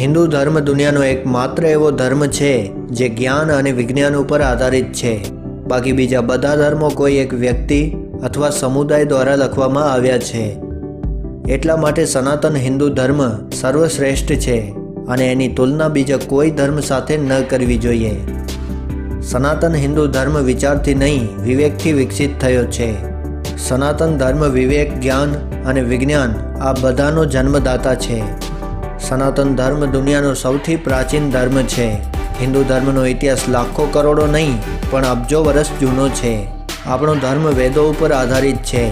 હિન્દુ ધર્મ દુનિયાનો એક માત્ર એવો ધર્મ છે, જે જ્ઞાન અને વિજ્ઞાન ઉપર આધારિત છે. બાકી બીજા બધા ધર્મો કોઈ એક વ્યક્તિ અથવા સમુદાય દ્વારા લખવામાં આવ્યા છે. એટલા માટે સનાતન હિન્દુ ધર્મ સર્વશ્રેષ્ઠ છે અને એની તુલના બીજા કોઈ ધર્મ સાથે ન કરવી જોઈએ. સનાતન હિન્દુ ધર્મ વિચારથી નહીં, વિવેકથી વિકસિત થયો છે. સનાતન ધર્મ વિવેક, જ્ઞાન અને વિજ્ઞાન આ બધાનો જન્મદાતા છે. સનાતન ધર્મ દુનિયાનો સૌથી પ્રાચીન ધર્મ છે. હિન્દુ ધર્મનો ઇતિહાસ લાખો કરોડો નહીં, પણ અબજો વર્ષ જૂનો છે. આપણો ધર્મ વેદો ઉપર આધારિત છે.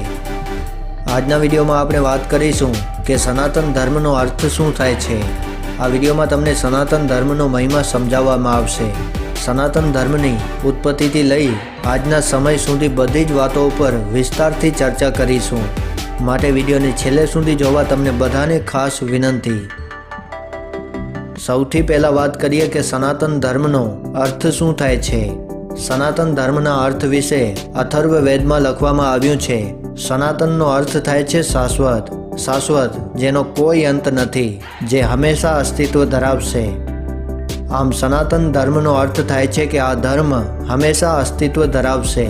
આજના વિડીયોમાં આપણે વાત કરીશું કે સનાતન ધર્મનો અર્થ શું થાય છે. આ વિડીયોમાં તમને સનાતન ધર્મનો મહિમા સમજાવવામાં આવશે. સનાતન ધર્મની ઉત્પત્તિથી લઈ આજના સમય સુધી બધી જ વાતો ઉપર વિસ્તારથી ચર્ચા કરીશું. માટે વિડીયોને છેલ્લે સુધી જોવા તમને બધાને ખાસ વિનંતી. સૌથી પહેલાં વાત કરીએ કે સનાતન ધર્મનો અર્થ શું થાય છે? સનાતન ધર્મના અર્થ વિશે અથર્વ વેદમાં લખવામાં આવ્યું છે, સનાતનનો અર્થ થાય છે શાશ્વત. શાશ્વત, જેનો કોઈ અંત નથી, જે હંમેશા અસ્તિત્વ ધરાવશે. આમ સનાતન ધર્મનો અર્થ થાય છે કે આ ધર્મ હંમેશા અસ્તિત્વ ધરાવશે.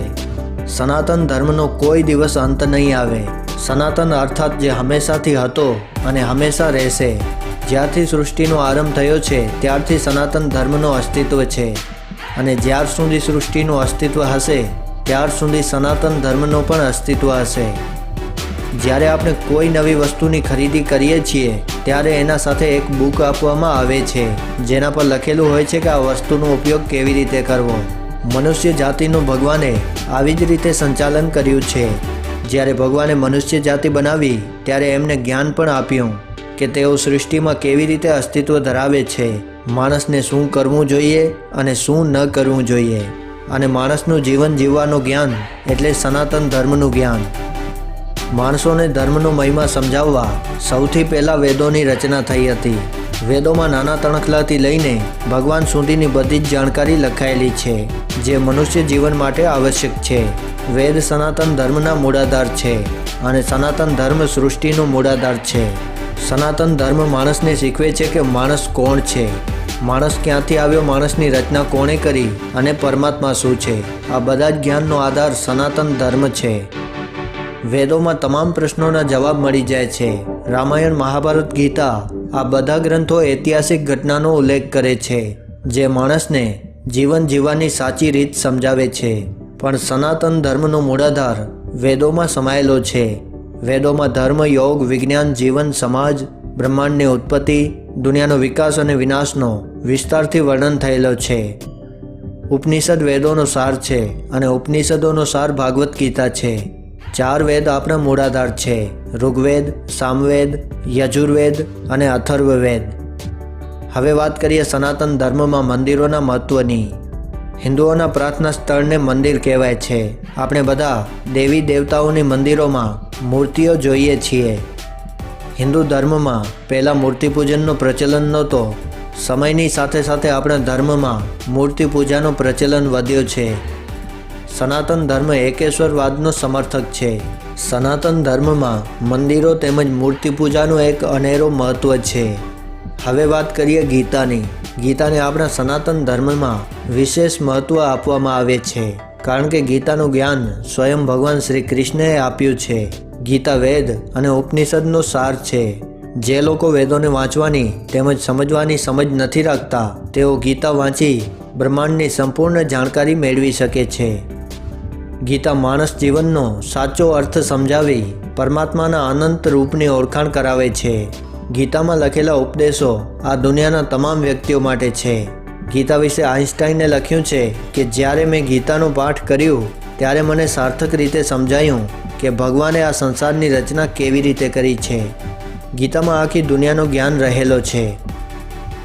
સનાતન ધર્મનો કોઈ દિવસ અંત નહીં આવે. સનાતન અર્થાત જે હંમેશાથી હતો અને હંમેશા રહેશે. જ્યારથી સૃષ્ટિનો આરંભ થયો છે, ત્યારથી સનાતન ધર્મનું અસ્તિત્વ છે. અને જ્યાર સુધી સૃષ્ટિનું અસ્તિત્વ હશે, ત્યાર સુધી સનાતન ધર્મનું પણ અસ્તિત્વ હશે. જ્યારે આપણે કોઈ નવી વસ્તુની ખરીદી કરીએ છીએ, ત્યારે એના સાથે એક બુક આપવામાં આવે છે, જેના પર લખેલું હોય છે કે આ વસ્તુનો ઉપયોગ કેવી રીતે કરવો. મનુષ્ય જાતિનું ભગવાને આવી જ રીતે સંચાલન કર્યું છે. જ્યારે ભગવાને મનુષ્ય જાતિ બનાવી, ત્યારે એમને જ્ઞાન પણ આપ્યું. કે તેઓ સૃષ્ટિમાં કેવી રીતે અસ્તિત્વ ધરાવે છે, માણસને શું કરવું જોઈએ અને શું ન કરવું જોઈએ. અને માણસનું જીવન જીવવાનું જ્ઞાન એટલે સનાતન ધર્મનું જ્ઞાન. માણસોને ધર્મનો મહિમા સમજાવવા સૌથી પહેલાં વેદોની રચના થઈ હતી. વેદોમાં નાના તણખલાથી લઈને ભગવાન સુધીની બધી જ જાણકારી લખાયેલી છે, જે મનુષ્ય જીવન માટે આવશ્યક છે. વેદ સનાતન ધર્મના મૂળાધાર છે અને સનાતન ધર્મ સૃષ્ટિનો મૂળાધાર છે. સનાતન ધર્મ માણસને શીખવે છે કે માણસ કોણ છે. માણસ ક્યાંથી આવ્યો, માણસની રચના કોણે કરી અને પરમાત્મા શું છે? આ બધા જ જ્ઞાનનો આધાર સનાતન ધર્મ છે. વેદોમાં તમામ પ્રશ્નોના જવાબ મળી જાય છે. રામાયણ, મહાભારત, ગીતા આ બધા ગ્રંથો ઐતિહાસિક ઘટનાનો ઉલ્લેખ કરે છે, જે માણસને જીવન જીવવાની સાચી રીત સમજાવે છે. પણ સનાતન ધર્મનો મૂળાધાર વેદોમાં સમાયેલો છે. વેદોમાં ધર્મ, યોગ, વિજ્ઞાન, જીવન, સમાજ, બ્રહ્માંડની ઉત્પત્તિ, દુનિયાનો વિકાસ અને વિનાશનો વિસ્તારથી વર્ણન થયેલો છે. ઉપનિષદ વેદોનો સાર છે અને ઉપનિષદોનો સાર ભાગવત ગીતા છે. ચાર વેદ આપણા મૂળાધાર છે. ઋગ્વેદ, સામવેદ, યજુર્વેદ અને અથર્વવેદ. હવે વાત કરીએ સનાતન ધર્મમાં મંદિરોના મહત્વની. હિન્દુઓના પ્રાર્થના સ્થળને મંદિર કહેવાય છે. આપણે બધા દેવી દેવતાઓની મંદિરોમાં મૂર્તિઓ જોઈએ છીએ. હિન્દુ ધર્મમાં પહેલાં મૂર્તિ પૂજનનો પ્રચલન નહોતો. સમયની સાથે સાથે આપણા ધર્મમાં મૂર્તિ પૂજાનો પ્રચલન વધ્યો છે. સનાતન ધર્મ એકેશ્વરવાદનો સમર્થક છે. સનાતન ધર્મમાં મંદિરો તેમજ મૂર્તિ પૂજાનું એક અનેરો મહત્વ છે. હવે વાત કરીએ ગીતાની. ગીતાને આપણા સનાતન ધર્મમાં વિશેષ મહત્વ આપવામાં આવે છે. કારણ કે ગીતાનું જ્ઞાન સ્વયં ભગવાન શ્રી કૃષ્ણએ આપ્યું છે. ગીતા વેદ અને ઉપનિષદનો સાર છે. જે લોકો વેદોને વાંચવાની તેમજ સમજવાની સમજ નથી રાખતા, તેઓ ગીતા વાંચી બ્રહ્માંડની સંપૂર્ણ જાણકારી મેળવી શકે છે. ગીતા માણસ જીવનનો સાચો અર્થ સમજાવી પરમાત્માના અનંત રૂપની ઓળખાણ કરાવે છે. ગીતામાં લખેલા ઉપદેશો આ દુનિયાના તમામ વ્યક્તિઓ માટે છે. ગીતા વિશે આઇન્સ્ટાઈને લખ્યું છે કે જ્યારે મેં ગીતાનો પાઠ કર્યું, ત્યારે મને સાર્થક રીતે સમજાયું કે ભગવાને આ સંસારની રચના કેવી રીતે કરી છે. ગીતામાં આખી દુનિયાનું જ્ઞાન રહેલો છે.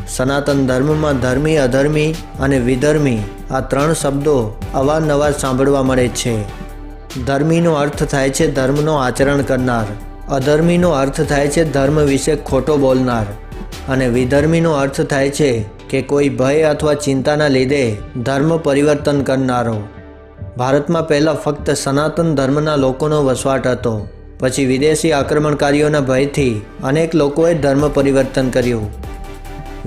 સનાતન ધર્મમાં ધર્મી, અધર્મી અને વિધર્મી આ ત્રણ શબ્દો અવારનવાર સાંભળવા મળે છે. ધર્મીનો અર્થ થાય છે ધર્મનો આચરણ કરનાર. અધર્મીનો અર્થ થાય છે ધર્મ વિશે ખોટો બોલનાર. અને વિધર્મીનો અર્થ થાય છે કે કોઈ ભય અથવા ચિંતાના લીધે ધર્મ પરિવર્તન કરનારો. ભારતમાં પહેલાં ફક્ત સનાતન ધર્મના લોકોનો વસવાટ હતો. પછી વિદેશી આક્રમણકારીઓના ભયથી અનેક લોકોએ ધર્મ પરિવર્તન કર્યું.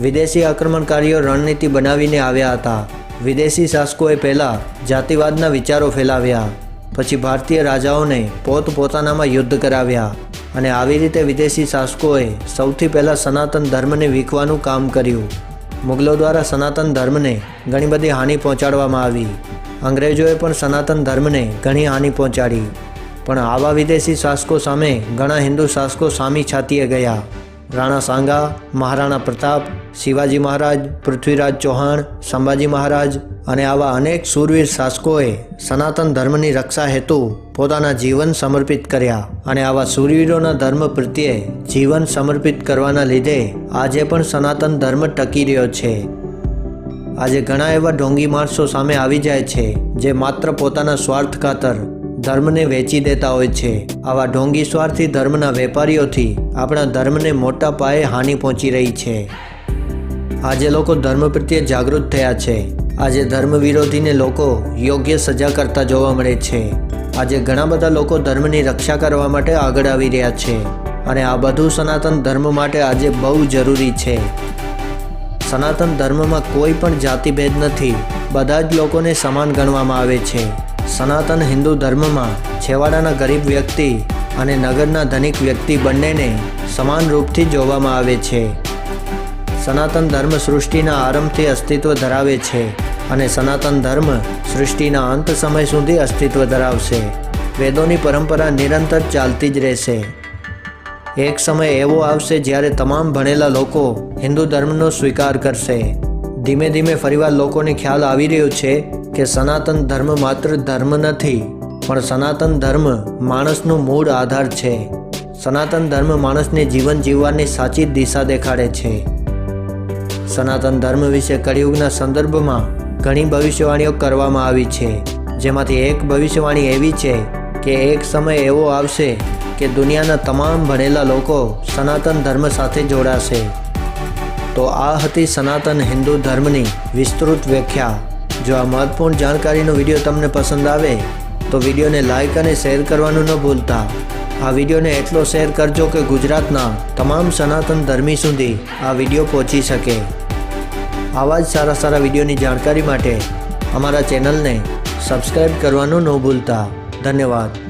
વિદેશી આક્રમણકારીઓ રણનીતિ બનાવીને આવ્યા હતા. વિદેશી શાસકોએ પહેલાં જાતિવાદના વિચારો ફેલાવ્યા. પછી ભારતીય રાજાઓને પોત પોતાનામાં યુદ્ધ કરાવ્યા. અને આવી રીતે વિદેશી શાસકોએ સૌથી પહેલાં સનાતન ધર્મને વીખવાનું કામ કર્યું. મુગલો દ્વારા સનાતન ધર્મને ઘણી બધી હાનિ પહોંચાડવામાં આવી. અંગ્રેજોએ પણ સનાતન ધર્મને ઘણી હાનિ પહોંચાડી. પણ આવા વિદેશી શાસકો સામે ઘણા હિન્દુ શાસકો સામી છાતીએ ગયા. રાણા સાંગા, મહારાણા પ્રતાપ, શિવાજી મહારાજ, પૃથ્વીરાજ ચૌહાણ, સંભાજી મહારાજ અને આવા અનેક શૂરવીર શાસકોએ સનાતન ધર્મની રક્ષા હેતુ પોતાના જીવન સમર્પિત કર્યા અને આવા શૂરવીરોના ધર્મ પ્રત્યે જીવન સમર્પિત કરવાના લીધે આજે પણ સનાતન ધર્મ ટકી રહ્યો છે. આજે ઘણા એવા ઢોંગી માણસો સામે આવી જાય છે, જે માત્ર પોતાના સ્વાર્થ ખાતર ધર્મને વેચી દેતા હોય છે. આવા ઢોંગી સ્વાર્થી ધર્મના વેપારીઓથી આપણા ધર્મને મોટા પાયે હાનિ પહોંચી રહી છે. આજે લોકો ધર્મ પ્રત્યે જાગૃત થયા છે. આજે ધર્મ વિરોધીને લોકો યોગ્ય સજા કરતા જોવા મળે છે. આજે ઘણા બધા લોકો ધર્મની રક્ષા કરવા માટે આગળ આવી રહ્યા છે. અને આ બધું સનાતન ધર્મ માટે આજે બહુ જરૂરી છે. સનાતન ધર્મમાં કોઈ પણ જાતિભેદ નથી. બધા જ લોકોને સમાન ગણવામાં આવે છે. સનાતન હિન્દુ ધર્મમાં છેવાડાના ગરીબ વ્યક્તિ અને નગરના ધનિક વ્યક્તિ બંનેને સમાન રૂપથી જોવામાં આવે છે. સનાતન ધર્મ સૃષ્ટિના આરંભથી અસ્તિત્વ ધરાવે છે અને સનાતન ધર્મ સૃષ્ટિના અંત સમય સુધી અસ્તિત્વ ધરાવશે. વેદોની પરંપરા નિરંતર ચાલતી જ રહેશે. એક સમય એવો આવશે જ્યારે તમામ ભણેલા લોકો હિન્દુ ધર્મનો સ્વીકાર કરશે. ધીમે ધીમે ફરીવાર લોકોને ખ્યાલ આવી રહ્યો છે કે સનાતન ધર્મ માત્ર ધર્મ નથી, પણ સનાતન ધર્મ માણસનો મૂળ આધાર છે. સનાતન ધર્મ માણસને જીવન જીવવાની સાચી દિશા દેખાડે છે. સનાતન ધર્મ વિશે કળિયુગના સંદર્ભમાં ઘણી ભવિષ્યવાણીઓ કરવામાં આવી છે. જેમાંથી એક ભવિષ્યવાણી એવી છે કે એક સમય એવો આવશે કે દુનિયાના તમામ ભણેલા લોકો સનાતન ધર્મ સાથે જોડાશે. તો આ હતી સનાતન હિન્દુ ધર્મની વિસ્તૃત વ્યાખ્યા. જો આ મહત્વપૂર્ણ જાણકારીનો વીડિયો તમને પસંદ આવે, તો વિડીયોને લાઇક અને શેર કરવાનું ન ભૂલતા. આ વિડીયોને એટલો શેર કરજો કે ગુજરાતના તમામ સનાતન ધર્મી સુધી આ વીડિયો પહોંચી શકે. આવા જ સારા સારા વિડીયોની જાણકારી માટે અમારા ચેનલને સબસ્ક્રાઈબ કરવાનું ન ભૂલતા. ધન્યવાદ.